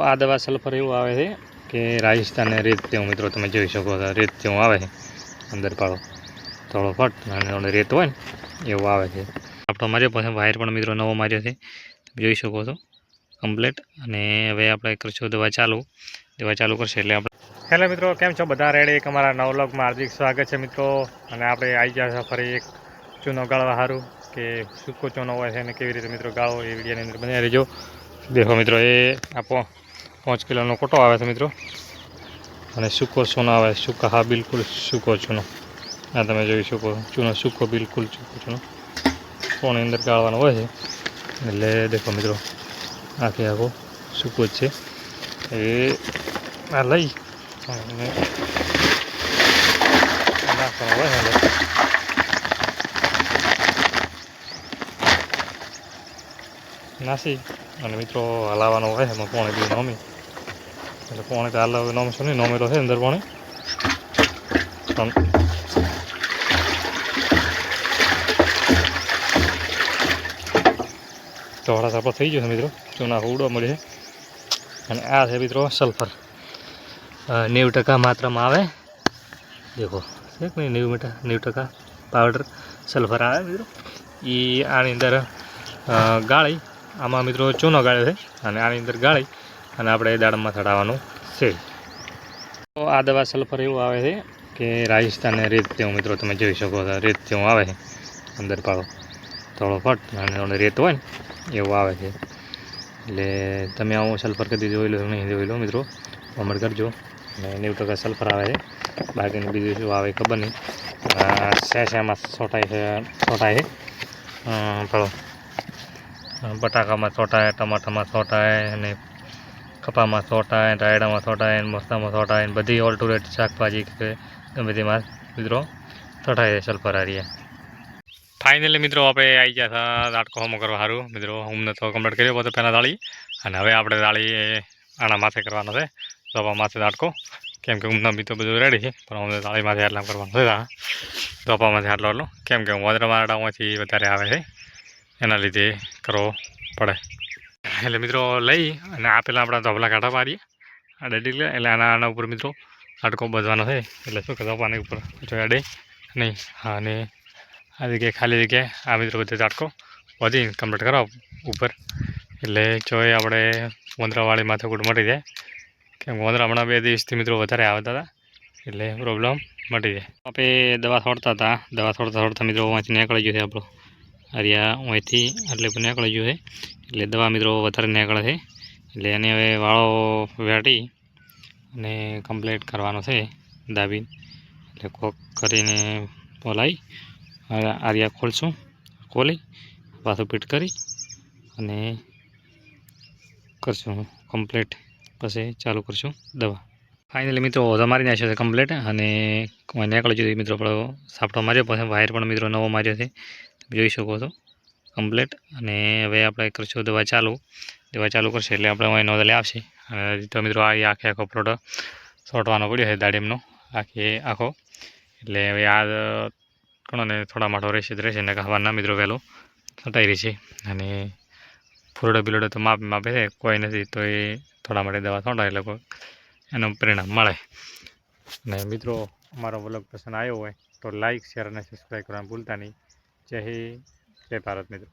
આ દવા સલ્ફર એવું આવે છે કે રાજસ્થાન રેત તેવું મિત્રો તમે જોઈ શકો છો. રેત તેવું આવે છે. અંદર પાડો થોડો ફટ અને રેત હોય ને, એવું આવે છે. આપણો માર્યો પાસે વાયર પણ મિત્રો નવો માર્યો છે. જોઈ શકો છો. કમ્પ્લેટ. અને હવે આપણે કરશું દવા ચાલુ. દવા ચાલુ કરશે એટલે આપણે હેલો મિત્રો, કેમ છો? બધા રેડી? એક અમારા નવલોકમાં હાર્દિક સ્વાગત છે મિત્રો. અને આપણે આવી ગયા છે ફરી એક ચૂનો ગાળવા સારું કે સૂકો ચૂનો હોય છે અને કેવી રીતે મિત્રો ગાળો એ વિડીયોની અંદર બનાવી રહેજો. દેખો મિત્રો, એ આપો. પાંચ કિલોનો કોટો આવે છે મિત્રો. અને સૂકો સોનો આવે, સૂકા, હા, બિલકુલ સૂકો ચૂનો આ તમે જોઈ શકો ચૂનો સૂકો, બિલકુલ સૂકો ચૂનો સોની અંદર ગાળવાનો હોય છે. એટલે દેખો મિત્રો, આખે આખો સૂકો છે. એ આ લઈ, અને નાખવાનો હોય ને નાસી. અને મિત્રો હલાવવાનો હોય એમાં પોણે બી નોમી. એટલે પોણે તો હાલ નોમશો નહીં, નોમેલો છે અંદર પોણે પણ ચોળા થઈ ગયો છે મિત્રો ચૂના ઉડવા મળે છે. અને આ છે મિત્રો સલ્ફર. નેવું ટકા માત્રામાં આવે. દેખો, છે કે નહીં, નેવું મીઠા નેવું ટકા પાવડર સલ્ફર આવે મિત્રો. એ આની અંદર ગાળી આમાં મિત્રો ચૂનો ગાળ્યો છે અને આની અંદર ગાળી અને આપણે દાડમમાં ચડાવવાનું છે. તો આ દવા સલ્ફર એવું આવે છે કે રાજસ્થાન રેત તેવું મિત્રો તમે જોઈ શકો છો. રેત તેવું આવે છે. અંદર પાડો. થોડો ફટ અને થોડો રેત હોય ને એવું આવે છે. એટલે તમે આવું સલ્ફર કદી જોઈ લો નહીં જોઈ લો મિત્રો. અમર કરજો. અને નેવું ટકા સલ્ફર આવે છે. બાકીનું બીજું શું આવે ખબર નહીં. શેષામાં છોટાય છે છોટાય છે. અ, બટાકામાં છોટાય, ટમાટામાં છોટાય અને કપામાં છોટાય, રાયડામાં છોટાય મસ્તામાં છોટાય બધી ઓલ ટુ રેટ શાકભાજી કે ગમે તેમાં મિત્રો છોટાય હારીએ ફાઇનલી મિત્રો આપણે આવી ગયા હતા દાટકો હોમો કરવા સારું મિત્રો હું તો કમ્પ્લીટ કર્યો બધો પહેલાં દાળી, અને હવે આપણે દાળી આના માથે કરવાનો છે. ધોપા માથે દાટકો કેમ કે ઊંઘના બી તો બધું રેડી છે, પણ અમને દાળી માથે આટલા કરવાનું છે. ધોપામાંથી આટલો આટલો. કેમ કે વદ્ર મારડામાંથી વધારે આવે છે. એના લીધે કરવો પડે. એટલે મિત્રો લઈ અને આ પેલા આપણા ધોબલા કાંઠા મારીએ આ ડેડી એટલે આના આના ઉપર મિત્રો હાડકો બધવાનો થાય એટલે શું કે ધોપાની ઉપર જો અડે નહીં, હા અને આ જગ્યાએ ખાલી જગ્યાએ આ મિત્રો બધે ઝાટકો વધી કમ્પ્લીટ કરાવો ઉપર. એટલે જો એ આપણે વંદરાવાળી માથાકૂટ મટી જાય. કેમ વંદરા હમણાં બે દિવસથી મિત્રો વધારે આવતા હતા. એટલે પ્રોબ્લેમ મટી જાય. આપણે દવા છોડતા હતા. દવા છોડતા છોડતા મિત્રો વાંચી નીકળી ગયો છે આપણો. અરિયા અહીંથી એટલે નીકળી ગયો છે એટલે દવા મિત્રો વધારે નીકળે છે. એટલે એને હવે વાળો વેટી અને કમ્પ્લીટ કરવાનો છે દાબી એટલે કોક કરીને બોલાવી. આરિયા ખોલશું. ખોલી, પાછું પીટ કરી અને કરશું કમ્પ્લીટ પછી ચાલુ કરશું દવા. ફાઇનલી મિત્રો તમારી નાખ્યો છે કમ્પ્લીટ અને નીકળી જોઈએ મિત્રો આપણો સાપટો માર્યો, પછી વાયર પણ મિત્રો નવો માર્યો છે. જોઈ શકો છો. કમ્પ્લીટ. અને હવે આપણે કરશું દવા ચાલુ. દવા ચાલુ કરશે એટલે આપણે અહીં નોંધલે આવશે અને તો મિત્રો, આ આખે આખો પ્રોડક્ટ છોટવાનો પડ્યો છે દાડીમનો. આખે આખો. એટલે હવે આ ઘણો ને થોડા માટો રહેશે જ રહેશે ને ખાવાના મિત્રો વહેલો છટાઈ રહેશે. અને ફૂરડો બિલોડો તો માપે માપે છે. કોઈ નથી તો એ થોડા માટે દવા છોટાય એટલે એનું પરિણામ મળે. અને મિત્રો, અમારો વ્લોગ પસંદ આવ્યો હોય તો લાઈક, શેર અને સબસ્ક્રાઈબ કરવાનું ભૂલતા નહીં. જય હિન્દ જય ભારત મિત્રો.